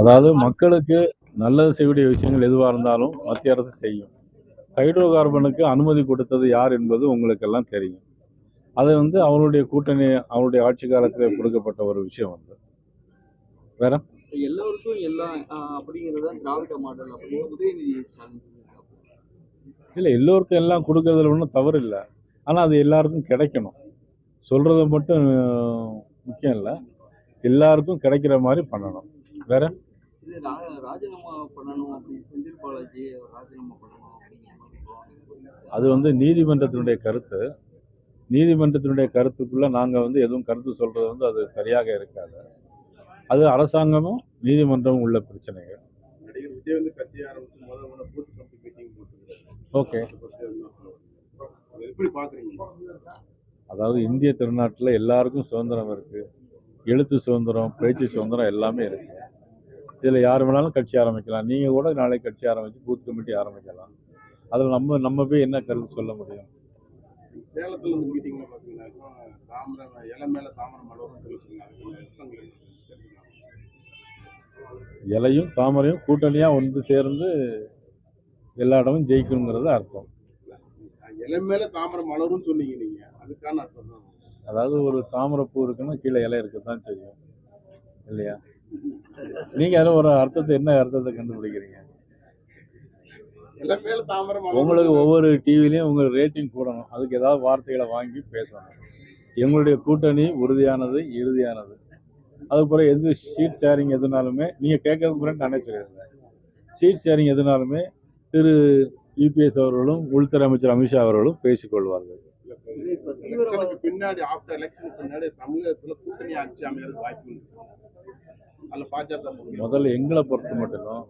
அதாவது மக்களுக்கு நல்லது செய்யக்கூடிய விஷயங்கள் எதுவாக இருந்தாலும் மத்திய அரசு செய்யும். ஹைட்ரோ கார்பனுக்கு அனுமதி கொடுத்தது யார் என்பது உங்களுக்கெல்லாம் தெரியும். அது வந்து அவருடைய கூட்டணி அவருடைய ஆட்சி காலத்தில் கொடுக்கப்பட்ட ஒரு விஷயம் வந்து. வேற? எல்லோருக்கும் எல்லாம் அப்படிங்கிறது திராவிட மாடல் உதயநிதி. இல்லை எல்லோருக்கும் எல்லாம் கொடுக்கறதுல ஒன்றும் தவறு இல்லை. ஆனால் அது எல்லாருக்கும் கிடைக்கணும். சொல்றது மட்டும் முக்கியம் இல்லை. எல்லாருக்கும் கிடைக்கிற மாதிரி பண்ணணும். வேற? இது ரா- ராஜினாமா பண்ணணும் அப்படின்னு செந்தில் பாலாஜி ராஜினாமா பண்ணணும் அப்படிங்கிற மாதிரி சொல்லுவாங்க. அது வந்து நீதிமன்றத்தினுடைய கருத்து. நீதிமன்றத்தினுடைய கருத்துக்குள்ள நாங்க வந்து எதுவும் கருத்து சொல்றது வந்து அது சரியாக இருக்காது. அது அரசாங்கமும் நீதிமன்றமும் உள்ள பிரச்சனைகள். ஓகே. அதாவது இந்திய திருநாட்டில் எல்லாருக்கும் சுதந்திரம் இருக்கு. எழுத்து சுதந்திரம் பேச்சு சுதந்திரம் எல்லாமே இருக்கு. இதில் யார் வேணாலும் கட்சி ஆரம்பிக்கலாம். நீங்கள் கூட நாளைக்கு கட்சி ஆரம்பிச்சு பூத் கமிட்டி ஆரம்பிக்கலாம். அதில் நம்ம நம்ம போய் என்ன கருத்து சொல்ல முடியும்? சேலத்துல இந்த மீட்டிங்ல பாத்தீங்கன்னா தாமரை இலை மேல தாமரை மலரும்? தெரிஞ்சுக்கலாம். இலையும் தாமரையும் கூட்டணியாக ஒன்று சேர்ந்து எல்லா இடமும் ஜெயிக்கணுங்கிறது அர்த்தம். இலை மேல தாமரை மலரும் சொன்னீங்க நீங்க. அதுக்கான அர்த்தம் தான். அதாவது ஒரு தாமரை பூ இருக்குன்னா கீழே இலை இருக்க தான் செய்யும். இல்லையா? நீங்கள் அதில் ஒரு அர்த்தத்தை என்ன அர்த்தத்தை கண்டுபிடிக்கிறீங்க? உங்களுக்கு ஒவ்வொரு டிவிலையும் உங்கள் ரேட்டிங் கூடணும். அதுக்கு ஏதாவது வார்த்தைகளை வாங்கி பேசணும். எங்களுடைய கூட்டணி உறுதியானது இறுதியானது. அதுபோல் எது சீட் ஷேரிங் எதுனாலுமே நீங்கள் கேட்கறதுக்கு முன்னாடி நானே சொல்லியிருந்தேன் சீட் ஷேரிங் எதுனாலுமே திரு யூபிஎஸ் அவர்களும் உள்துறை அமைச்சர் அமித்ஷா அவர்களும் பேசிக்கொள்வார்கள். எலெக்ஷனுக்கு பின்னாடி ஆஃப்டர் எலெக்ஷனுக்கு பின்னாடி தமிழகத்துல கூட்டணி ஆட்சி அமைகிறது வாய்ப்பு இருக்கு. அதுல பாஜக. முதல்ல எங்களை பொறுத்த மட்டும்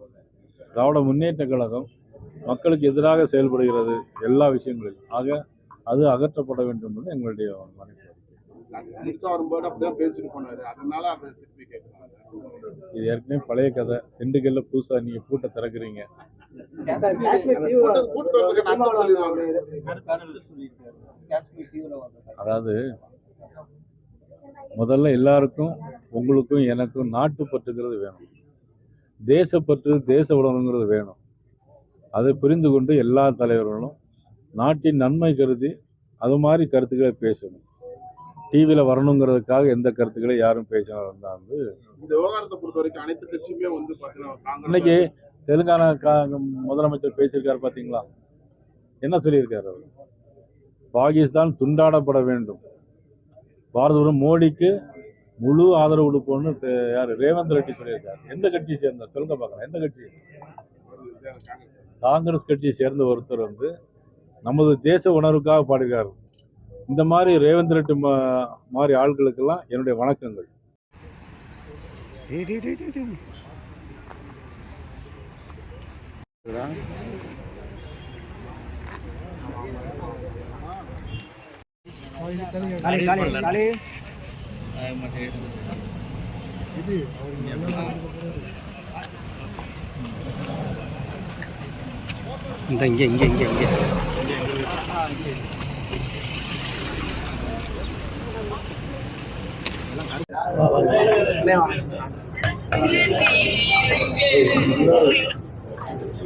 திராவிட முன்னேற்ற கழகம் மக்களுக்கு எதிராக செயல்படுகிறது எல்லா விஷயங்களிலும். ஆக அது அகற்றப்பட வேண்டும் என்பது எங்களுடைய மனைவி அமித்ஷா வரும்போது அப்படிதான் பேசிட்டு போனாரு. அதனால அதை திருப்பி கேட்கிறாங்க இது ஏற்கனவே பழைய கதை. திண்டுக்கல்ல புதுசா நீங்க பூட்டை திறக்கிறீங்க. அதாவது முதல்ல எல்லாருக்கும் உங்களுக்கும் எனக்கும் நாட்டுப்பற்றுங்கிறது வேணும். தேசப்பற்று தேச உணர்வுங்கிறது வேணும். அதை புரிந்து கொண்டு எல்லா தலைவர்களும் நாட்டின் நன்மை கருதி அது மாதிரி கருத்துக்களை பேசணும். டிவியில் வரணுங்கிறதுக்காக எந்த கருத்துக்களை யாரும் பேசினா இருந்தால் வந்து இந்த விவகாரத்தை பொறுத்த வரைக்கும் அனைத்து கட்சியுமே வந்து பாத்தீங்கன்னா காங்கிரஸ் இன்னைக்கு தெலுங்கானா கா- முதலமைச்சர் பேசியிருக்காரு பார்த்தீங்களா என்ன சொல்லியிருக்காரு அவர்? பாகிஸ்தான் துண்டாடப்பட வேண்டும். பாரத மோடிக்கு முழு ஆதரவு கொடுப்போம்னு யார் ரேவந்த் ரெட்டி சொல்லியிருக்காரு. எந்த கட்சியை சேர்ந்தார் சொல்லுங்க பார்க்கலாம் எந்த கட்சி? காங்கிரஸ் காங்கிரஸ் கட்சியை சேர்ந்த ஒருத்தர் வந்து நமது தேச உணர்வுக்காக பாடுகிறார். இந்த மாதிரி ரேவந்த் ரெட்டி மா- மாதிரி ஆட்களுக்கெல்லாம் என்னுடைய வணக்கங்கள். இந்த இங்கே இங்கே இங்கே இங்கே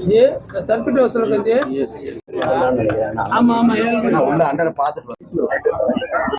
ये सर्किट हाउस लोग आमा நினைக்கிறேன் உள்ள அண்டரை பாத்துட்டு